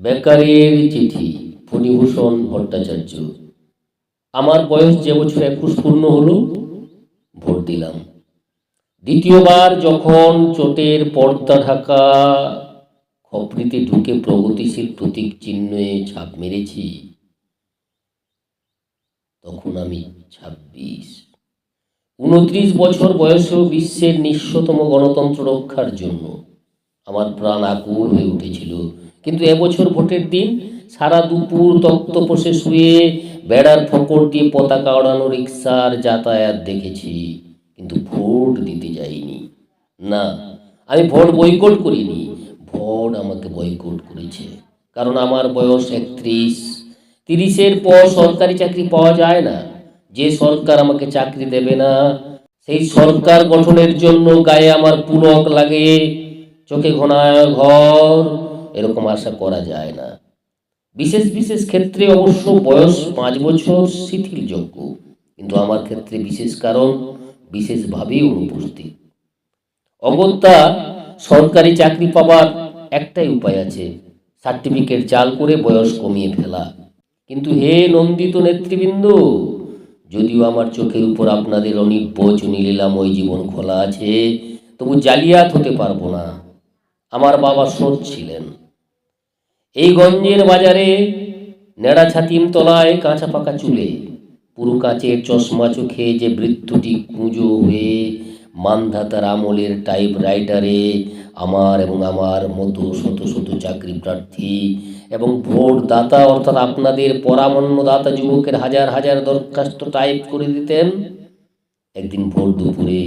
বেকারের চিঠি, ফণিভূষণ ভট্টাচার্য। আমার বয়স যে বছর একুশ পূর্ণ হলো, ভোট দিলাম। দ্বিতীয়বার যখন চোটের পর্দা ঢাকা, খপরিতে ঢুকে প্রগতিশীল প্রতীক চিহ্নে ছাপ মেরেছি, তখন আমি ছাব্বিশ। উনত্রিশ বছর বয়সেও বিশ্বের নিঃস্বতম গণতন্ত্র রক্ষার জন্য আমার প্রাণ আকুল হয়ে উঠেছিল। কিন্তু এবছর ভোটের দিন সারা দুপুর তক্তপোষে শুয়ে বেড়ার ফকর দিয়ে পতাকা ওড়ানো রিক্সার যাতায়াত দেখেছি, কিন্তু ভোট দিতে যাইনি। না, আমি ভোট বয়কট করিনি, ভোট আমাকে বয়কট করেছে। কারণ আমার বয়স একত্রিশ। তিরিশের পর সরকারি চাকরি পাওয়া যায় না। যে সরকার আমাকে চাকরি দেবে না, সেই সরকার গঠনের জন্য গায়ে আমার পুলক লাগে। চোখে ঘনায় ঘর, এরকম আশা করা যায় না। বিশেষ বিশেষ ক্ষেত্রে অবশ্য বয়স পাঁচ বছর শিথিলযোগ্য, কিন্তু আমার ক্ষেত্রে বিশেষ কারণ বিশেষভাবেই অনুপস্থিত। অগত্যা, সরকারি চাকরি পাবার একটাই উপায় আছে, সার্টিফিকেট জাল করে বয়স কমিয়ে ফেলা। কিন্তু হে নন্দিত নেতৃবৃন্দ, যদিও আমার চোখের উপর আপনাদের অনিব্বচ নীলিলাময় জীবন খোলা আছে, তবু জালিয়াত হতে পারব না। আমার বাবা সৎ ছিলেন এই গঞ্জের বাজারে নেড়া ছাতিম তলায় কাঁচা পাকা চুলে পুরু কাঁচের চশমা চোখে যে বৃত্তটি কুঁজো হয়ে মানধাতার আমলের টাইপ রাইটারে আমার এবং আমার মতো শত শত চাকরি প্রার্থী এবং ভোট দাতা অর্থাৎ আপনাদের পরামন্নদাতা যুবকের হাজার হাজার দরখাস্ত টাইপ করে দিতেন। একদিন ভোর দুপুরে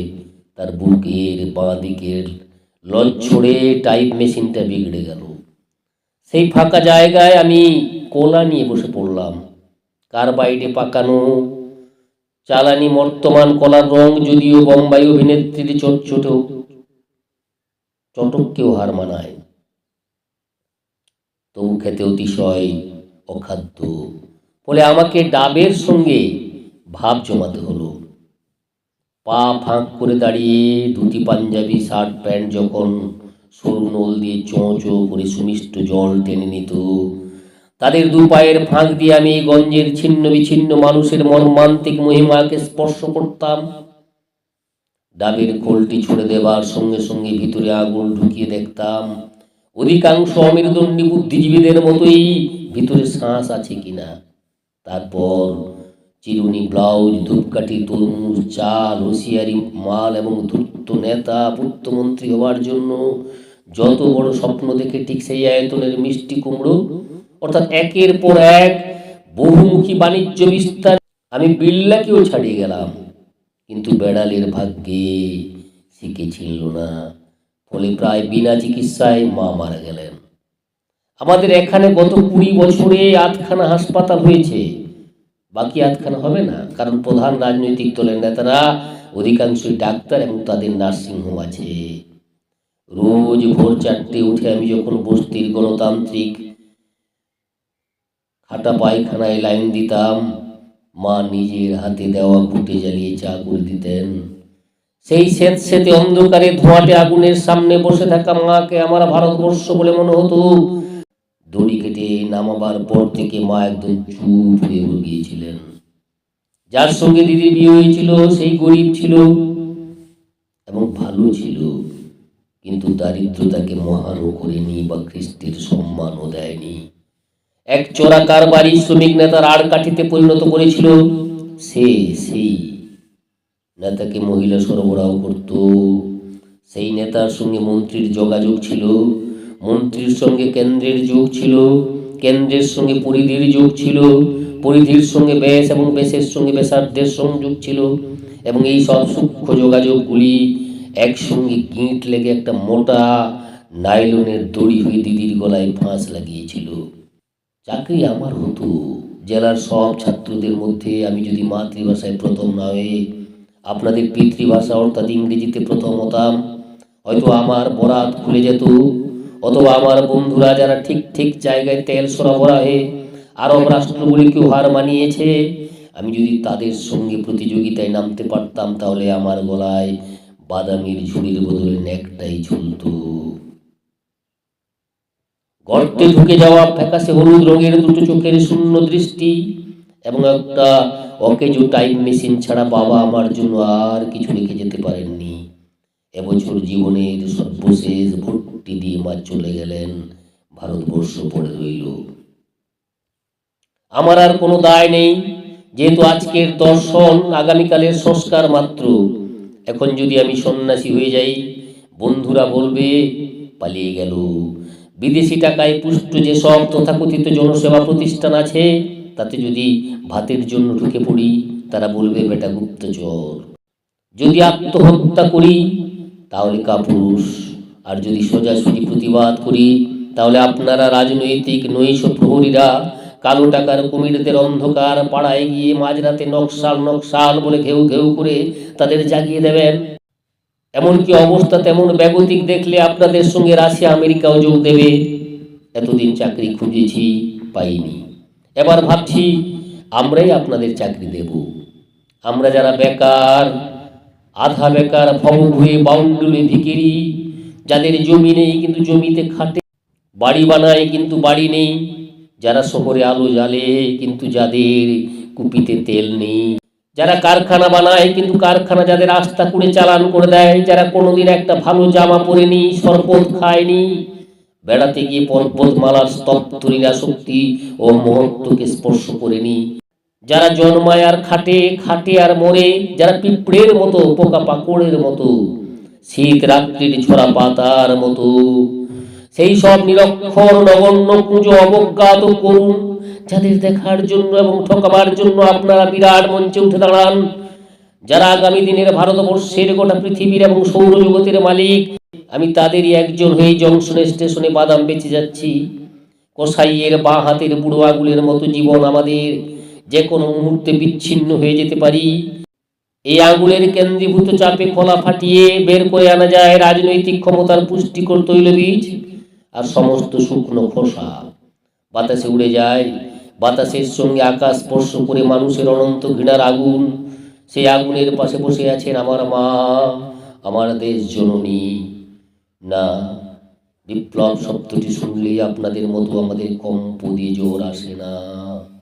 তার বুকের বাঁ দিকের লঞ্ছড়ে টাইপ মেশিনটা বিগড়ে গেল। সেই ফাঁকা জায়গায় আমি কোলা নিয়ে বসে পড়লাম। কার কার্বাইডে পাকানো, চালানি বর্তমান কলার রং যদিও বোম্বাই অভিনেত্রীর চটচটেও চটককেও হার মানায়। তবু খেতে অতিশয় অখাদ্য। ফলে আমাকে ডাবের সঙ্গে ভাব জমাতে হলো। পা ফাঁক করে দাঁড়িয়ে ধুতি, পাঞ্জাবি, শার্ট, প্যান্ট যখন সরু নল দিয়ে চোঁ চোঁ করে সুমিষ্ট জল টেনে নিত। তাদের দু পায়ের ফাঁক দিয়ে আমি গঞ্জের ছিন্ন বিচ্ছিন্ন মানুষের মর্মান্তিক মহিমাকে স্পর্শ করতাম। ডাবের খোলটি ছুড়ে দেবার সঙ্গে সঙ্গে ভিতরে আগুন ঢুকিয়ে দেখতাম। অধিকাংশ অমেরুদণ্ডী বুদ্ধিজীবীদের মতোই ভিতরে শ্বাস আছে কিনা। তারপর চিরুনি ব্লাউজ, ধূপকাঠি তরমুজ চাল, হুঁশিয়ারি, মাল এবং ধূর্ত নেতা পূর্তমন্ত্রী হওয়ার জন্য যত বড় স্বপ্ন দেখে ঠিক সেই আয়তনের মিষ্টি কুমড়ো। অর্থাৎ একের পর এক বহুমুখী বাণিজ্য বিস্তার আমি বিল্লাকেও ছাড়িয়ে গেলাম। কিন্তু বেড়ালের ভাগ্যে শিখেছিল না। ফলে প্রায় বিনা চিকিৎসায় মা মারা গেলেন। আমাদের এখানে গত কুড়ি বছরে আটখানা হাসপাতাল হয়েছে। বাকি আধখানা হবে না। কারণ প্রধান রাজনৈতিক দলের নেতারা অধিকাংশই ডাক্তার এবং তাদের নার্সিংহোম আছে। রোজ ভোর চারটে উঠে আমি যখন বস্তির গণতান্ত্রিক খাটা পায়খানায় লাইন দিতাম, মা নিজের হাতে দেওয়া ঘুটে জ্বালিয়ে চা করে দিতেন। সেই স্যাঁত স্যাঁতে অন্ধকারে ধোঁয়াটে আগুনের সামনে বসে থাকা মাকে আমার ভারতবর্ষ বলে মনে হতো দড়ি কেটে নামাবার পর থেকে মা একদম চুপ হয়ে গিয়েছিলেন। যার সঙ্গে দিদির বিয়ে হয়েছিল, সেই গরিব ছিল এবং ভালো ছিল, কিন্তু দারিদ্রতাকে মহানও করেনি বা খ্রিস্টের সম্মানও দেয়নি। এক চোরা কারবারি শ্রমিক নেতার আড় কাঠিতে পরিণত করেছিল, সে সেই নেতাকে মহিলা সরবরাহ করত। সেই নেতার সঙ্গে মন্ত্রীর যোগাযোগ ছিল মন্ত্রীর সঙ্গে কেন্দ্রের যোগ ছিল, কেন্দ্রের সঙ্গে পরিধির যোগ ছিল, পরিধির সঙ্গে ব্যাস এবং ব্যাসের সঙ্গে ব্যাসার্ধের সংযোগ ছিল এবং এই সব সূক্ষ্ম যোগাযোগগুলি একসঙ্গে গিঁট লেগে একটা মোটা নাইলনের দড়ি হয়ে দিদির গলায় ফাঁস লাগিয়েছিল। চাকরি আমার হতো, জেলার সব ছাত্রদের মধ্যে আমি যদি মাতৃভাষায় প্রথম না হয়ে আপনাদের পিতৃভাষা অর্থাৎ ইংরেজিতে প্রথম হতাম, হয়তো আমার বরাত খুলে যেত অথবা আমার বন্ধুরা যারা ঠিক ঠিক জায়গায় তেল সরবরাহে আরব রাষ্ট্রগুলিকেও হার মানিয়েছে আমি যদি তাদের সঙ্গে প্রতিযোগিতায় নামতে পারতাম, তাহলে আমার গলায় বাদামির ঝুড়ির বদলে নেকটাই ঝুলত। গর্তে ঢুকে যাওয়া ফ্যাকাশে হলুদ রঙের দুটো চোখের শূন্য দৃষ্টি এবং একটা অকেজো টাইম মেশিন ছাড়া বাবা আমার জন্য আর কিছু রেখে যেতে পারেননি। এবছর জীবনের সর্বশেষ ভর্তি দিয়ে মা চলে গেলেন ভারতবর্ষ পড়ে রইল। আমার আর কোনো দায় নেই, যেহেতু আজকের দর্শন আগামীকালের সংস্কার মাত্র। এখন যদি আমি সন্ন্যাসী হয়ে যাই, বন্ধুরা বলবে, পালিয়ে গেল। বিদেশি টাকায় পুষ্ট যেসব তথাকথিত জনসেবা প্রতিষ্ঠান আছে, তাতে যদি ভাতের জন্য ঢুকে পড়ি, তারা বলবে, বেটা গুপ্তচর। যদি আত্মহত্যা করি তাহলে কাপুরুষ। আর যদি সোজাসুজি প্রতিবাদ করি, তাহলে আপনারা রাজনৈতিক নৈশ প্রহরীরা কালো টাকার কুমিরদের অন্ধকার পাড়ায় গিয়ে মাঝরাতে নকশাল নকশাল বলে ঘেউ ঘেউ করে তাদের জাগিয়ে দেবেন। এমনকি অবস্থা তেমন ব্যাগতিক দেখলে আপনাদের সঙ্গে রাশিয়া, আমেরিকাও যোগ দেবে। এতদিন চাকরি খুঁজেছি, পাইনি। এবার ভাবছি, আমরাই আপনাদের চাকরি দেব। আমরা যারা বেকার আধা বেকার ভবঘুয়ে বাউন্ডুলে ভিকিরি যাদের জমি নেই কিন্তু জমিতে খাটে। বাড়ি বানায় কিন্তু বাড়ি নেই, যারা শহরে আলো জ্বালে কিন্তু যাদের কুপিতে তেল নেই। যারা কারখানা বানায় কিন্তু কারখানা যাদের আস্থা করে চালান করে দেয়, যারা কোনোদিন একটা ভালো জামা পরেনি শরবত খায়নি বেড়াতে গিয়ে পর্বতমালার স্তব্ধ শক্তি ও মহত্বকে স্পর্শ করেনি যারা জন্মায় আর খাটে খাটে আর মরে, যারা পিঁপড়ের মতো, পোকা পাকড়ের মতো, শীত রাত্রির ঝরা পাতার মতো। সেই সব নিরক্ষর নগণ্য পুজো অবজ্ঞাত করুন, যাদের দেখার জন্য এবং ঠকাবার জন্য আপনারা বিরাট মঞ্চে উঠে দাঁড়ান। যারা আগামী দিনের ভারতবর্ষের গোটা পৃথিবীর এবং সৌরজগতের মালিক, আমি তাদেরই একজন হয়ে জংশন স্টেশনে বাদাম বেঁচে যাচ্ছি। কসাইয়ের বাঁ হাতের বুড়ো আগুলের মতো জীবন আমাদের যে কোনো মুহূর্তে বিচ্ছিন্ন হয়ে যেতে পারি। এই আঙুলের কেন্দ্রীভূত চাপে খোলা ফাটিয়ে বের করে আনা যায় রাজনৈতিক ক্ষমতার পুষ্টিকর তৈলবীজ আর সমস্ত শুকনো খোসা। বাতাসে উড়ে যায়, বাতাসের সঙ্গে আকাশ স্পর্শ করে মানুষের অনন্ত ঘৃণার আগুন। সেই আগুনের পাশে বসে আছেন আমার মা, আমার দেশ জননী। না, বিপ্লব শব্দটি শুনলেই আপনাদের মতো আমাদের কম্প জোর আসে না।